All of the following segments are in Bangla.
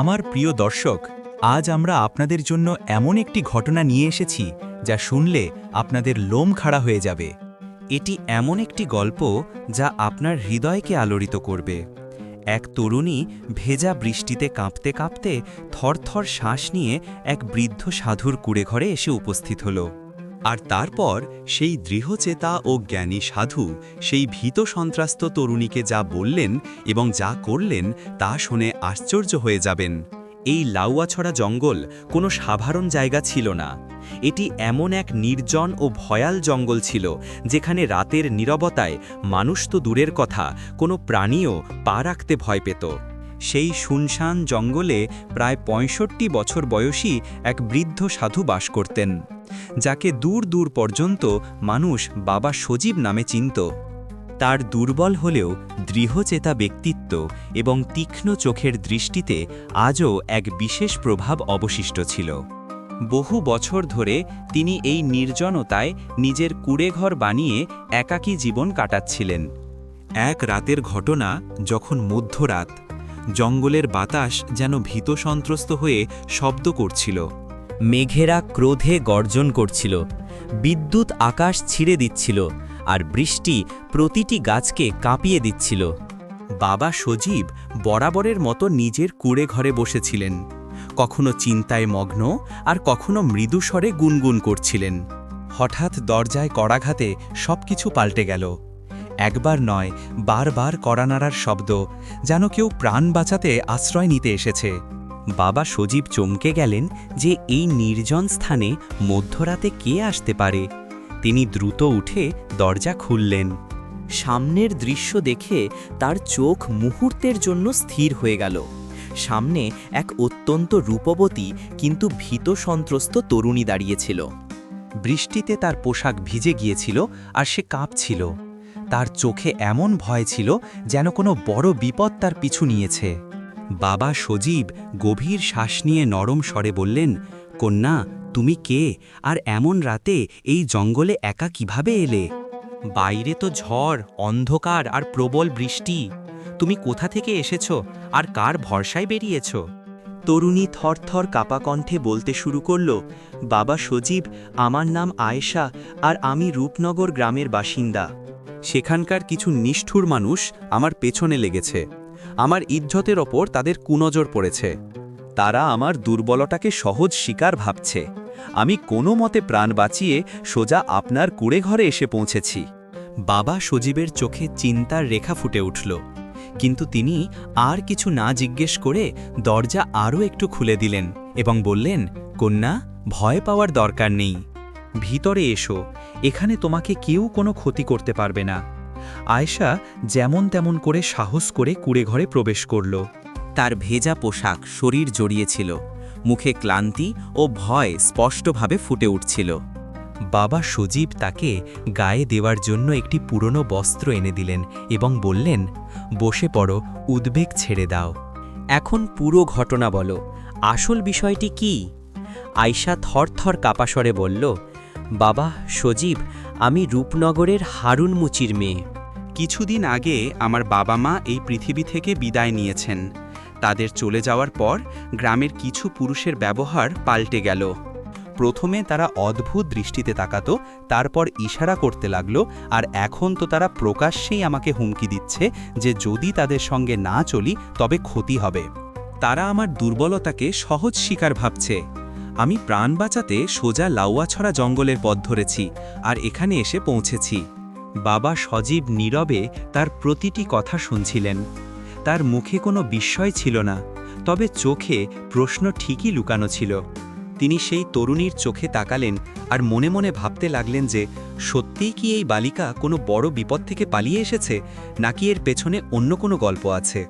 আমার প্রিয় দর্শক, আজ আমরা আপনাদের জন্য এমন একটি ঘটনা নিয়ে এসেছি যা শুনলে আপনাদের লোম খাড়া হয়ে যাবে। এটি এমন একটি গল্প যা আপনার হৃদয়কে আলোড়িত করবে। এক তরুণী ভেজা বৃষ্টিতে কাঁপতে কাঁপতে থরথর শ্বাস নিয়ে এক বৃদ্ধ সাধুর কুড়েঘরে এসে উপস্থিত হল। আর তারপর সেই দৃঢ়চেতা ও জ্ঞানী সাধু সেই ভীত সন্ত্রাস্ত তরুণীকে যা বললেন এবং যা করলেন তা শুনে আশ্চর্য হয়ে যাবেন। এই লাউয়াছড়া জঙ্গল কোনো সাধারণ জায়গা ছিল না। এটি এমন এক নির্জন ও ভয়াল জঙ্গল ছিল, যেখানে রাতের নীরবতায় মানুষ তো দূরের কথা, কোনো প্রাণীও পা রাখতে ভয় পেত। সেই শুনশান জঙ্গলে প্রায় পঁয়ষট্টি বছর বয়সী এক বৃদ্ধ সাধু বাস করতেন, যাকে দূর দূর পর্যন্ত মানুষ বাবা সজীব নামে চিনত। তার দুর্বল হলেও দৃঢ়চেতা ব্যক্তিত্ব এবং তীক্ষ্ণ চোখের দৃষ্টিতে আজও এক বিশেষ প্রভাব অবশিষ্ট ছিল। বহু বছর ধরে তিনি এই নির্জনতায় নিজের কুড়েঘর বানিয়ে একাকী জীবন কাটাচ্ছিলেন। এক রাতের ঘটনা যখন মধ্যরাত জঙ্গলের বাতাস যেন ভীত সন্ত্রস্ত হয়ে শব্দ করছিল। মেঘেরা ক্রোধে গর্জন করছিল। বিদ্যুৎ আকাশ ছিঁড়ে দিচ্ছিল আর বৃষ্টি প্রতিটি গাছকে কাঁপিয়ে দিচ্ছিল। বাবা সজীব বরাবরের মতো নিজের কুড়ে ঘরে বসেছিলেন। কখনো চিন্তায় মগ্ন আর কখনো মৃদুস্বরে গুনগুন করছিলেন। হঠাৎ দরজায় কড়াঘাতে সবকিছু পাল্টে গেল। একবার নয়, বারবার কড়ানাড়ার শব্দ, যেন কেউ প্রাণ বাঁচাতে আশ্রয় নিতে এসেছে। বাবা সজীব চমকে গেলেন যে এই নির্জন স্থানে মধ্যরাতে কে আসতে পারে। তিনি দ্রুত উঠে দরজা খুললেন। সামনের দৃশ্য দেখে তার চোখ মুহূর্তের জন্য স্থির হয়ে গেল। সামনে এক অত্যন্ত রূপবতী কিন্তু ভীত সন্ত্রস্ত তরুণী দাঁড়িয়েছিল বৃষ্টিতে তার পোশাক ভিজে গিয়েছিল আর সে কাঁপছিল। তার চোখে এমন ভয় ছিল যেন কোনো বড় বিপদ তার পিছু নিয়েছে। বাবা সজীব গভীর শ্বাস নিয়ে নরম স্বরে বললেন, কন্যা, তুমি কে? আর এমন রাতে এই জঙ্গলে একা কীভাবে এলে? বাইরে তো ঝড়, অন্ধকার আর প্রবল বৃষ্টি। তুমি কোথা থেকে এসেছ? আর কার ভরসায় বেরিয়েছ? তরুণী থরথর কাপা কণ্ঠে বলতে শুরু করল, বাবা সজীব, আমার নাম আয়েশা, আর আমি রূপনগর গ্রামের বাসিন্দা। সেখানকার কিছু নিষ্ঠুর মানুষ আমার পেছনে লেগেছে। আমার ইজ্জতের ওপর তাদের কুনজর পড়েছে। তারা আমার দুর্বলতাকে সহজ শিকার ভাবছে। আমি কোনো মতে প্রাণ বাঁচিয়ে সোজা আপনার কুড়ে ঘরে এসে পৌঁছেছি। বাবা সজীবের চোখে চিন্তার রেখা ফুটে উঠল। কিন্তু তিনি আর কিছু না জিজ্ঞেস করে দরজা আরও একটু খুলে দিলেন এবং বললেন, কন্যা, ভয় পাওয়ার দরকার নেই। ভিতরে এসো, এখানে তোমাকে কেউ কোনো ক্ষতি করতে পারবে না। আয়েশা যেমন তেমন করে সাহস করে কুড়ে ঘরে প্রবেশ করল। তার ভেজা পোশাক শরীর জড়িয়েছিল, মুখে ক্লান্তি ও ভয় স্পষ্টভাবে ফুটে উঠছিল। বাবা সজীব তাকে গায়ে দেওয়ার জন্য একটি পুরনো বস্ত্র এনে দিলেন এবং বললেন, বসে পড়ো, উদ্বেগ ছেড়ে দাও। এখন পুরো ঘটনা বলো, আসল বিষয়টি কি? আয়শা থরথর কাপাসরে বলল বাবা, সজীব, আমি রূপনগরের হারুন মুচির মেয়ে। কিছুদিন আগে আমার বাবা মা এই পৃথিবী থেকে বিদায় নিয়েছেন। তাদের চলে যাওয়ার পর গ্রামের কিছু পুরুষের ব্যবহার পাল্টে গেল। প্রথমে তারা অদ্ভুত দৃষ্টিতে তাকাতো, তারপর ইশারা করতে লাগল, আর এখন তো তারা প্রকাশ্যেই আমাকে হুমকি দিচ্ছে যে যদি তাদের সঙ্গে না চলি, তবে ক্ষতি হবে। তারা আমার দুর্বলতাকে সহজ শিকার ভাবছে। আমি প্রাণ বাঁচাতে সোজা লাউয়াছড়া জঙ্গলের পথ ধরেছি আর এখানে এসে পৌঁছেছি। বাবা সজীব নীরবে তার প্রতিটি কথা শুনছিলেন। তার মুখে কোনো বিস্ময় ছিল না, তবে চোখে প্রশ্ন ঠিকই লুকানো ছিল। তিনি সেই তরুণীর চোখে তাকালেন আর মনে মনে ভাবতে লাগলেন যে, সত্যিই কি এই বালিকা কোনো বড় বিপদ থেকে পালিয়ে এসেছে, নাকি এর পেছনে অন্য কোনো গল্প আছে?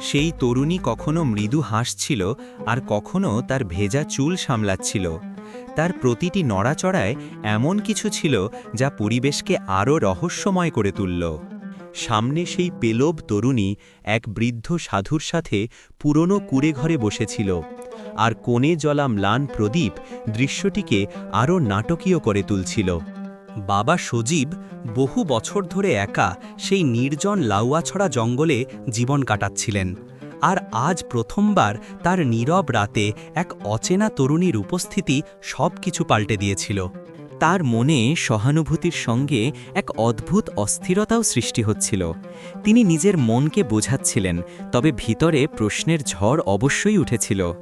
সেই তরুণী কখনো মৃদু হাসছিল আর কখনো তার ভেজা চুল সামলাচ্ছিল। তার প্রতিটি নড়াচড়ায় এমন কিছু ছিল যা পরিবেশকে আরও রহস্যময় করে তুলল। সামনে সেই পেলব তরুণী এক বৃদ্ধ সাধুর সাথে পুরনো কুড়ে ঘরে বসেছিল আর কোণে জ্বলা ম্লান প্রদীপ দৃশ্যটিকে আরও নাটকীয় করে তুলছিল। বাবা সজীব বহু বছর ধরে একা সেই নির্জন লাউয়াছড়া জঙ্গলে জীবন কাটাচ্ছিলেন। আর আজ প্রথমবার তার নীরব রাতে এক অচেনা তরুণীর উপস্থিতি সব কিছু পাল্টে দিয়েছিল। তার মনে সহানুভূতির সঙ্গে এক অদ্ভুত অস্থিরতাও সৃষ্টি হচ্ছিল। তিনি নিজের মনকে বোঝাচ্ছিলেন, তবে ভিতরে প্রশ্নের ঝড় অবশ্যই উঠেছিল।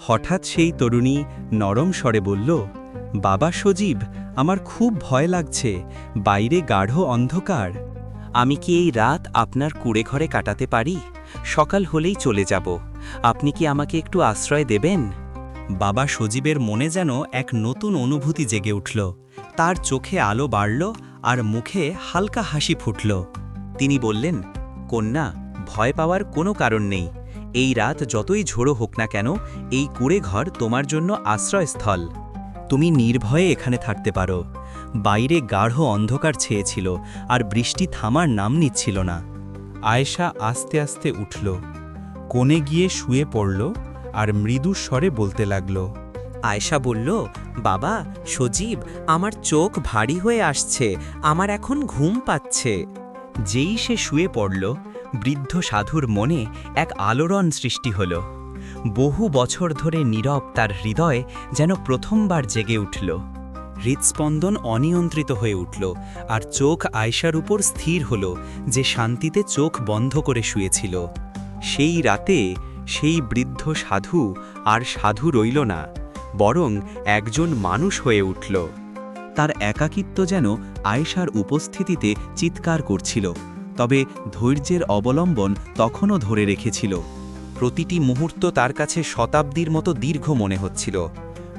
হঠাৎ সেই তরুণী নরম স্বরে বলল বাবা সজীব, আমার খুব ভয় লাগছে। বাইরে গাঢ় অন্ধকার। আমি কি এই রাত আপনার কুড়ে ঘরে কাটাতে পারি? সকাল হলেই চলে যাব। আপনি কি আমাকে একটু আশ্রয় দেবেন? বাবা সজীবের মনে যেন এক নতুন অনুভূতি জেগে উঠল। তার চোখে আলো বাড়ল আর মুখে হালকা হাসি ফুটল। তিনি বললেন, কন্যা, ভয় পাওয়ার কোনো কারণ নেই। এই রাত যতই ঝোড়ো হোক না কেন, এই কুড়ে ঘর তোমার জন্য আশ্রয়স্থল। তুমি নির্ভয়ে এখানে থাকতে পারো। বাইরে গাঢ় অন্ধকার ছেয়েছিল আর বৃষ্টি থামার নাম নিচ্ছিল না। আয়েশা আস্তে আস্তে উঠল। কোণে গিয়ে শুয়ে পড়ল আর মৃদু স্বরে বলতে লাগল, আয়েশা বলল, বাবা, সজীব, আমার চোখ ভারী হয়ে আসছে, আমার এখন ঘুম পাচ্ছে। যেই সে শুয়ে পড়ল, বৃদ্ধ সাধুর মনে এক আলোড়ন সৃষ্টি হল। বহু বছর ধরে নীরব তার হৃদয় যেন প্রথমবার জেগে উঠল। হৃৎস্পন্দন অনিয়ন্ত্রিত হয়ে উঠল আর চোখ আয়সার উপর স্থির হল যে শান্তিতে চোখ বন্ধ করে শুয়েছিল। সেই রাতে সেই বৃদ্ধ সাধু আর সাধু রইল না, বরং একজন মানুষ হয়ে উঠল। তার একাকিত্ব যেন আয়েশার উপস্থিতিতে চিৎকার করছিল, তবে ধৈর্যের অবলম্বন তখনও ধরে রেখেছিল। প্রতিটি মুহূর্ত তার কাছে শতাব্দীর মতো দীর্ঘ মনে হচ্ছিল।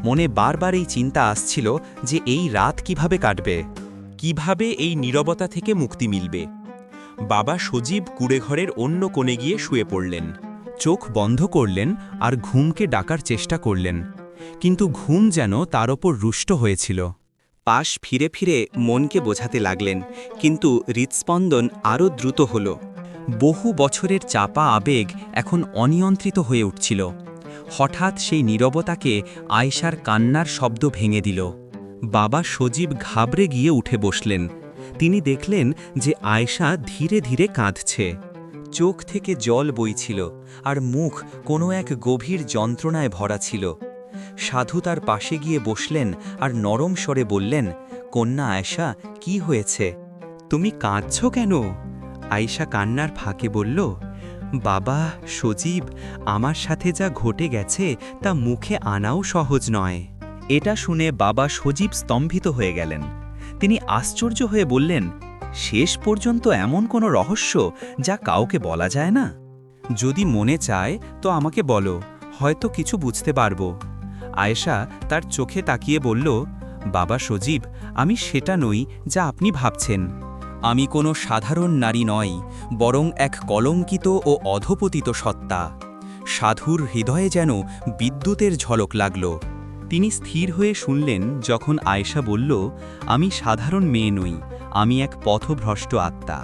মনে বারবার এই চিন্তা আসছিল যে এই রাত কীভাবে কাটবে? কীভাবে এই নীরবতা থেকে মুক্তি মিলবে? বাবা সজীব কুড়েঘরের অন্য কোণে গিয়ে শুয়ে পড়লেন। চোখ বন্ধ করলেন আর ঘুমকে ডাকার চেষ্টা করলেন। কিন্তু ঘুম যেন তার ওপর রুষ্ট হয়েছিল। পাশ ফিরে ফিরে মনকে বোঝাতে লাগলেন, কিন্তু হৃৎস্পন্দন আরও দ্রুত হল। বহু বছরের চাপা আবেগ এখন অনিয়ন্ত্রিত হয়ে উঠছিল। হঠাৎ সেই নীরবতাকে আয়সার কান্নার শব্দ ভেঙে দিল। বাবা সজীব ঘাবড়ে গিয়ে উঠে বসলেন। তিনি দেখলেন যে আয়সা ধীরে ধীরে কাঁদছে। চোখ থেকে জল বইছিল আর মুখ কোনো এক গভীর যন্ত্রণায় ভরা ছিল। সাধু তার পাশে গিয়ে বসলেন আর নরম স্বরে বললেন, কন্যা আয়সা কি হয়েছে? তুমি কাঁদছ কেন? আয়সা কান্নার ফাঁকে বলল, বাবা, সজীব, আমার সাথে যা ঘটে গেছে তা মুখে আনাও সহজ নয়। এটা শুনে বাবা সজীব স্তম্ভিত হয়ে গেলেন। তিনি আশ্চর্য হয়ে বললেন, শেষ পর্যন্ত এমন কোনো রহস্য যা কাউকে বলা যায় না? যদি মনে চায়, তো আমাকে বলো, হয়তো কিছু বুঝতে পারব। আয়েশা তার চোখে তাকিয়ে বলল, বাবা সজীব, আমি সেটা নই যা আপনি ভাবছেন। আমি কোনো সাধারণ নারী নই, বরং এক কলঙ্কিত ও অধপতিত সত্তা। সাধুর হৃদয়ে যেন বিদ্যুতের ঝলক লাগল। তিনি স্থির হয়ে শুনলেন যখন আয়েশা বলল, আমি সাধারণ মেয়ে নই, আমি এক পথভ্রষ্ট আত্মা।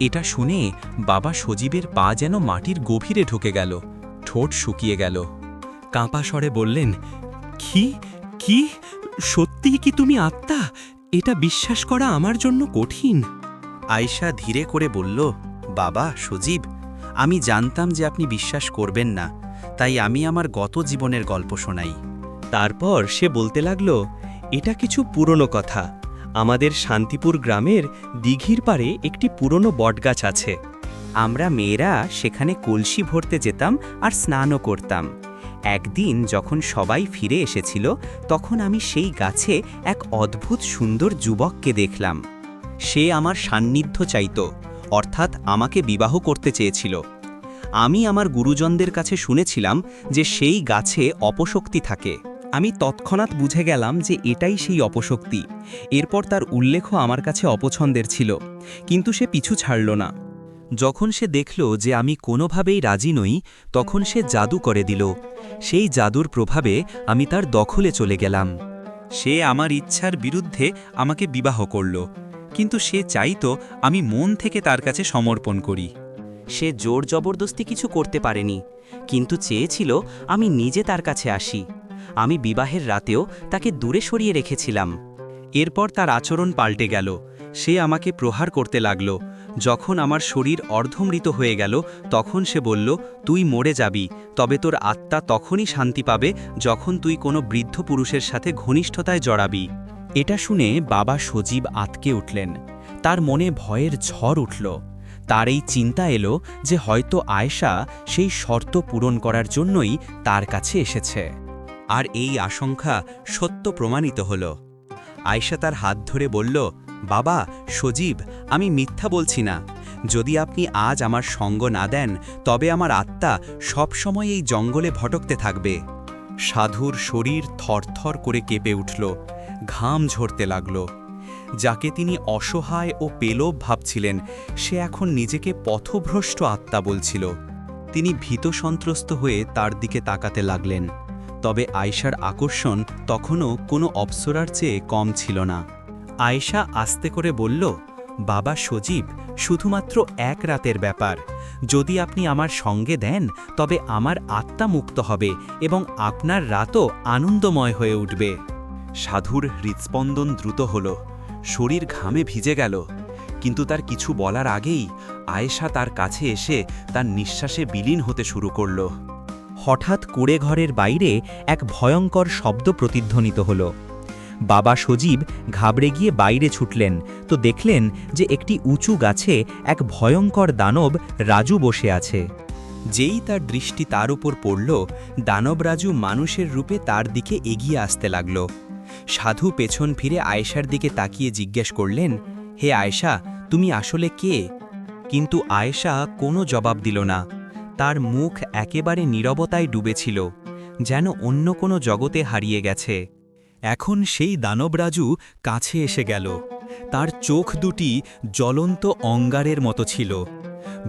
এটা শুনে বাবা সজীবের পা যেন মাটির গভীরে ঢুকে গেল, ঠোঁট শুকিয়ে গেল। কাঁপা স্বরে বললেন, কি কি? সত্যিই কি তুমি আত্মা? এটা বিশ্বাস করা আমার জন্য কঠিন। আয়শা ধীরে করে বলল, বাবা, সজীব, আমি জানতাম যে আপনি বিশ্বাস করবেন না, তাই আমি আমার গত জীবনের গল্প শোনাই। তারপর সে বলতে লাগল, এটা কিছু পুরনো কথা। আমাদের শান্তিপুর গ্রামের দিঘির পারে একটি পুরনো বটগাছ আছে। আমরা মেয়েরা সেখানে কলসি ভরতে যেতাম আর স্নানও করতাম। একদিন যখন সবাই ফিরে এসেছিল, তখন আমি সেই গাছে এক অদ্ভুত সুন্দর যুবককে দেখলাম। সে আমার সান্নিধ্য চাইত, অর্থাৎ আমাকে বিবাহ করতে চেয়েছিল। আমি আমার গুরুজনদের কাছে শুনেছিলাম যে সেই গাছে অপশক্তি থাকে। আমি তৎক্ষণাৎ বুঝে গেলাম যে এটাই সেই অপশক্তি। এরপর তার উল্লেখও আমার কাছে অপছন্দের ছিল, কিন্তু সে পিছু ছাড়ল না। যখন সে দেখল যে আমি কোনোভাবেই রাজি নই, তখন সে জাদু করে দিল। সেই জাদুর প্রভাবে আমি তার দখলে চলে গেলাম। সে আমার ইচ্ছার বিরুদ্ধে আমাকে বিবাহ করল। কিন্তু সে চাইতো আমি মন থেকে তার কাছে সমর্পণ করি। সে জোর জবরদস্তি কিছু করতে পারেনি, কিন্তু চেয়েছিল আমি নিজে তার কাছে আসি। আমি বিবাহের রাতেও তাকে দূরে সরিয়ে রেখেছিলাম। এরপর তার আচরণ পাল্টে গেল। সে আমাকে প্রহার করতে লাগল। যখন আমার শরীর অর্ধমৃত হয়ে গেল, তখন সে বলল, তুই মরে যাবি, তবে তোর আত্মা তখনই শান্তি পাবে যখন তুই কোনো বৃদ্ধ পুরুষের সাথে ঘনিষ্ঠতায় জড়াবি। এটা শুনে বাবা সজীব আতকে উঠলেন। তার মনে ভয়ের ঝড় উঠল। তার এই চিন্তা এলো যে হয়তো আয়েশা সেই শর্ত পূরণ করার জন্যই তার কাছে এসেছে। আর এই আশঙ্কা সত্য প্রমাণিত হল। আয়েশা তার হাত ধরে বলল, বাবা, সজীব, আমি মিথ্যা বলছি না। যদি আপনি আজ আমার সঙ্গ না দেন, তবে আমার আত্মা সবসময় এই জঙ্গলে ভটকতে থাকবে। সাধুর শরীর থরথর করে কেঁপে উঠল। ঘাম ঝরতে লাগল। যাকে তিনি অসহায় ও পেলব ভাবছিলেন, সে এখন নিজেকে পথভ্রষ্ট আত্মা বলছিল। তিনি ভীত সন্ত্রস্ত হয়ে তার দিকে তাকাতে লাগলেন। তবে আয়শার আকর্ষণ তখনও কোনো অপ্সরার চেয়ে কম ছিল না। আয়েশা আস্তে করে বলল, বাবা সজীব, শুধুমাত্র এক রাতের ব্যাপার। যদি আপনি আমার সঙ্গে দেন, তবে আমার আত্মা মুক্ত হবে এবং আপনার রাতও আনন্দময় হয়ে উঠবে। সাধুর হৃৎস্পন্দন দ্রুত হল, শরীর ঘামে ভিজে গেল, কিন্তু তার কিছু বলার আগেই আয়েশা তার কাছে এসে তার নিঃশ্বাসে বিলীন হতে শুরু করল। হঠাৎ কুড়ে ঘরের বাইরে এক ভয়ঙ্কর শব্দ প্রতিধ্বনিত হল। বাবা সজীব ঘাবড়ে গিয়ে বাইরে ছুটলেন, তো দেখলেন যে একটি উঁচু গাছে এক ভয়ঙ্কর দানব রাজু বসে আছে। যেই তার দৃষ্টি তার উপর পড়ল দানবরাজু মানুষের রূপে তার দিকে এগিয়ে আসতে লাগল। সাধু পেছন ফিরে আয়েশার দিকে তাকিয়ে জিজ্ঞেস করলেন, হে আয়েশা, তুমি আসলে কে? কিন্তু আয়েশা কোনো জবাব দিল না। তার মুখ একেবারে নীরবতায় ডুবেছিল, যেন অন্য কোনো জগতে হারিয়ে গেছে। এখন সেই দানবরাজু কাছে এসে গেল। তার চোখ দুটি জ্বলন্ত অঙ্গারের মতো ছিল।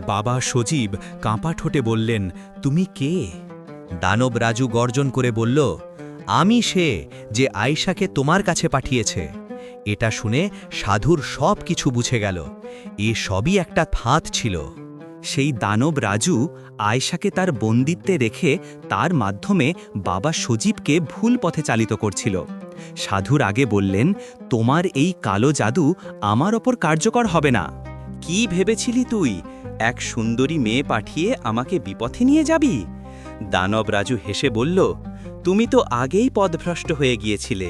বাবা সজীব কাঁপা ঠোঁটে বললেন, তুমি কে? দানবরাজু গর্জন করে বলল আমি সে যে আয়শাকে তোমার কাছে পাঠিয়েছে। এটা শুনে সাধুর সব কিছু বুঝে গেল। এ সবই একটা ফাঁদ ছিল। সেই দানব রাজু আয়শাকে তার বন্দিত্বে রেখে তার মাধ্যমে বাবা সজীবকে ভুল পথে চালিত করছিল। সাধুর আগে বললেন, তোমার এই কালো জাদু আমার ওপর কার্যকর হবে না। কি ভেবেছিলি তুই? এক সুন্দরী মেয়ে পাঠিয়ে আমাকে বিপথে নিয়ে যাবি? দানব রাজু হেসে বলল তুমি তো আগেই পদভ্রষ্ট হয়ে গিয়েছিলে।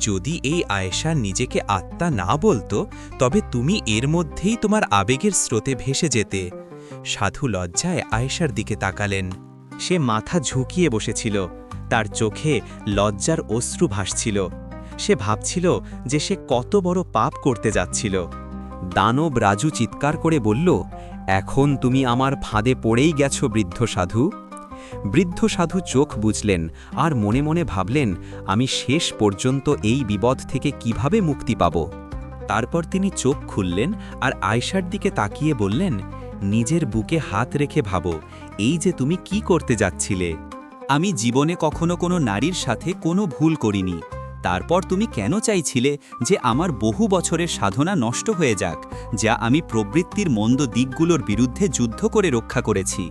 যদি এই আয়েশা নিজেকে আত্মা না বলতো, তবে তুমি এর মধ্যেই তোমার আবেগের স্রোতে ভেসে যেতে। সাধু লজ্জায় আয়েশার দিকে তাকালেন। সে মাথা ঝুঁকিয়ে বসেছিল। তার চোখে লজ্জার অশ্রু ভাসছিল। সে ভাবছিল যে সে কত বড় পাপ করতে যাচ্ছিল। দানব রাজু চিৎকার করে বলল, এখন তুমি আমার ফাঁদে পড়েই গেছো বৃদ্ধ সাধু। বৃদ্ধ সাধু চোখ বুঝলেন আর মনে মনে ভাবলেন, আমি শেষ পর্যন্ত এই বিপদ থেকে কীভাবে মুক্তি পাব? তারপর তিনি চোখ খুললেন আর আয়সার দিকে তাকিয়ে বললেন, নিজের বুকে হাত রেখে ভাবো, এই যে তুমি কি করতে যাচ্ছিলে? আমি জীবনে কখনো কোনো নারীর সাথে কোনো ভুল করিনি। তারপর তুমি কেন চাইছিলে যে আমার বহু বছরের সাধনা নষ্ট হয়ে যাক, যা আমি প্রবৃত্তির মন্দ দিকগুলোর বিরুদ্ধে যুদ্ধ করে রক্ষা করেছি?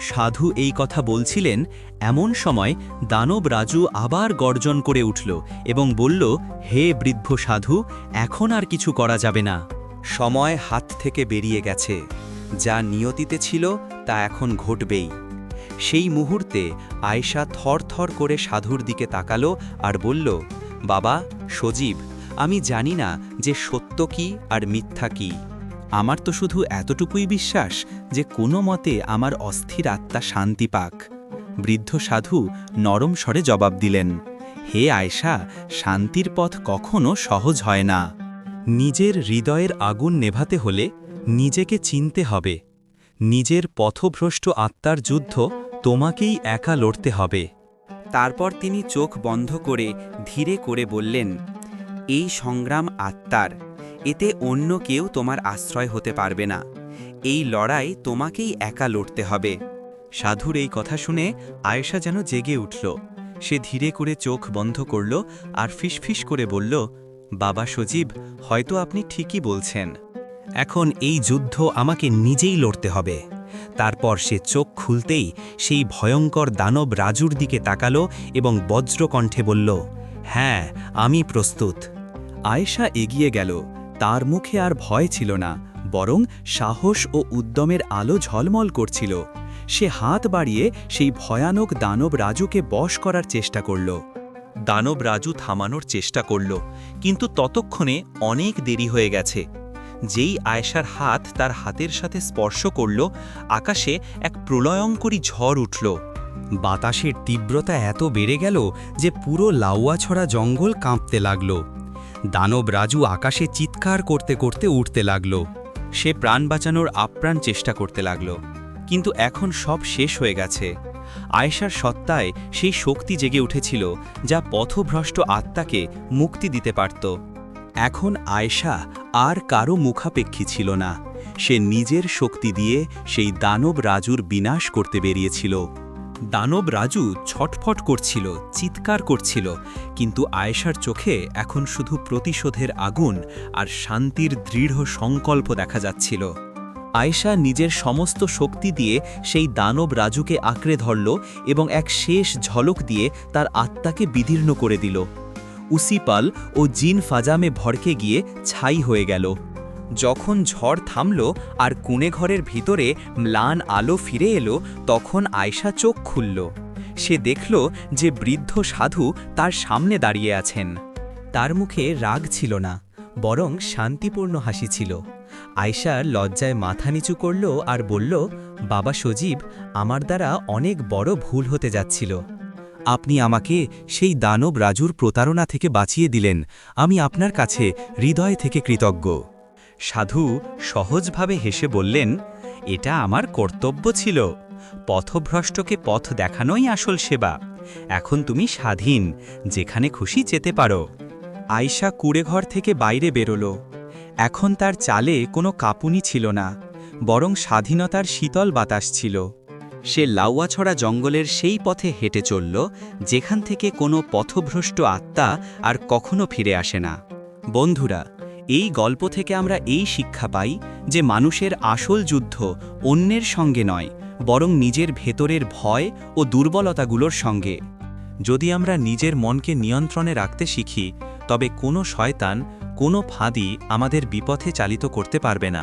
সাধু এই কথা বলছিলেন, এমন সময় দানব রাজু আবার গর্জন করে উঠল এবং বলল, হে বৃদ্ধ সাধু, এখন আর কিছু করা যাবে না। সময় হাত থেকে বেরিয়ে গেছে। যা নিয়তিতে ছিল, তা এখন ঘটবেই। সেই মুহূর্তে আয়শা থরথর করে সাধুর দিকে তাকালো আর বলল, বাবা, সজীব, আমি জানি না যে সত্য কি আর মিথ্যা কি। আমার তো শুধু এতটুকুই বিশ্বাস যে কোনো মতে আমার অস্থির আত্মা শান্তি পাক। বৃদ্ধ সাধু নরম স্বরে জবাব দিলেন, হে আয়শা, শান্তির পথ কখনো সহজ হয় না। নিজের হৃদয়ের আগুন নেভাতে হলে নিজেকে চিনতে হবে। নিজের পথভ্রষ্ট আত্মার যুদ্ধ তোমাকেই একা লড়তে হবে। তারপর তিনি চোখ বন্ধ করে ধীরে করে বললেন, এই সংগ্রাম আত্মার এতে অন্য কেউ তোমার আশ্রয় হতে পারবে না। এই লড়াই তোমাকেই একা লড়তে হবে। সাধুর এই কথা শুনে আয়েশা যেন জেগে উঠল। সে ধীরে করে চোখ বন্ধ করল আর ফিসফিস করে বলল, বাবা সজীব, হয়তো আপনি ঠিকই বলছেন। এখন এই যুদ্ধ আমাকে নিজেই লড়তে হবে। তারপর সে চোখ খুলতেই সেই ভয়ঙ্কর দানব রাজুর দিকে তাকালো এবং বজ্রকণ্ঠে বলল হ্যাঁ আমি প্রস্তুত। আয়েশা এগিয়ে গেল। তার মুখে আর ভয় ছিল না, বরং সাহস ও উদ্যমের আলো ঝলমল করছিল। সে হাত বাড়িয়ে সেই ভয়ানক দানব রাজুকে বশ করার চেষ্টা করল। দানব রাজু থামানোর চেষ্টা করল, কিন্তু ততক্ষণে অনেক দেরি হয়ে গেছে। যেই আয়েশার হাত তার হাতের সাথে স্পর্শ করল, আকাশে এক প্রলয়ঙ্করী ঝড় উঠল। বাতাসের তীব্রতা এত বেড়ে গেল যে পুরো লাউয়াছড়া জঙ্গল কাঁপতে লাগল। দানব রাজু আকাশে চিৎকার করতে করতে উঠতে লাগল। সে প্রাণ বাঁচানোর আপ্রাণ চেষ্টা করতে লাগল। কিন্তু এখন সব শেষ হয়ে গেছে। আয়েশার সত্তায় সেই শক্তি জেগে উঠেছিল, যা পথভ্রষ্ট আত্মাকে মুক্তি দিতে পারত। এখন আয়েশা আর কারও মুখাপেক্ষী ছিল না। সে নিজের শক্তি দিয়ে সেই দানব রাজুর বিনাশ করতে বেরিয়েছিল। দানব রাজু ছটফট করছিল, চিৎকার করছিল, কিন্তু আয়েশার চোখে এখন শুধু প্রতিশোধের আগুন আর শান্তির দৃঢ় সংকল্প দেখা যাচ্ছিল। আয়েশা নিজের সমস্ত শক্তি দিয়ে সেই দানব রাজুকে আঁকড়ে ধরল এবং এক শেষ ঝলক দিয়ে তার আত্মাকে বিদীর্ণ করে দিল। উসিপাল ও জিন ফাজামে ভড়কে গিয়ে ছাই হয়ে গেল। যখন ঝড় থামল আর কুণে ঘরের ভিতরে ম্লান আলো ফিরে এলো, তখন আয়শা চোখ খুলল। সে দেখল যে বৃদ্ধ সাধু তার সামনে দাঁড়িয়ে আছেন। তার মুখে রাগ ছিল না, বরং শান্তিপূর্ণ হাসি ছিল। আয়শা লজ্জায় মাথা নিচু করল আর বলল, বাবা সজীব, আমার দ্বারা অনেক বড় ভুল হতে যাচ্ছিল। আপনি আমাকে সেই দানব রাজুর প্রতারণা থেকে বাঁচিয়ে দিলেন। আমি আপনার কাছে হৃদয় থেকে কৃতজ্ঞ। সাধু সহজভাবে হেসে বললেন, এটা আমার কর্তব্য ছিল। পথভ্রষ্টকে পথ দেখানোই আসল সেবা। এখন তুমি স্বাধীন, যেখানে খুশি যেতে পারো আয়সা কুড়েঘর থেকে বাইরে বেরোল। এখন তার চালে কোনো কাপুনি ছিল না, বরং স্বাধীনতার শীতল বাতাস ছিল। সে লাউয়াছড়া জঙ্গলের সেই পথে হেঁটে চলল, যেখান থেকে কোনো পথভ্রষ্ট আত্মা আর কখনো ফিরে আসে না। বন্ধুরা এই গল্প থেকে আমরা এই শিক্ষা পাই যে মানুষের আসল যুদ্ধ অন্যের সঙ্গে নয়, বরং নিজের ভেতরের ভয় ও দুর্বলতাগুলোর সঙ্গে। যদি আমরা নিজের মনকে নিয়ন্ত্রণে রাখতে শিখি, তবে কোনো শয়তান কোনো ফাঁদি আমাদের বিপথে চালিত করতে পারবে না।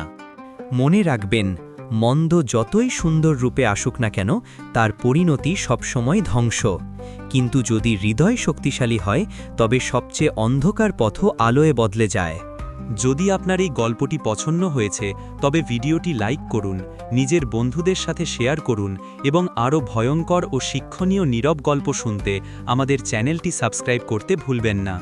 মনে রাখবেন, মন্দ যতই সুন্দর রূপে আসুক না কেন, তার পরিণতি সবসময় ধ্বংস। কিন্তু যদি হৃদয় শক্তিশালী হয়, তবে সবচেয়ে অন্ধকার পথও আলোয় বদলে যায়। যদি আপনার এই গল্পটি পছন্দ হয়েছে, তবে ভিডিওটি লাইক করুন, নিজের বন্ধুদের সাথে শেয়ার করুন এবং আরও ভয়ঙ্কর ও শিক্ষণীয় নীরব গল্প শুনতে আমাদের চ্যানেলটি সাবস্ক্রাইব করতে ভুলবেন না।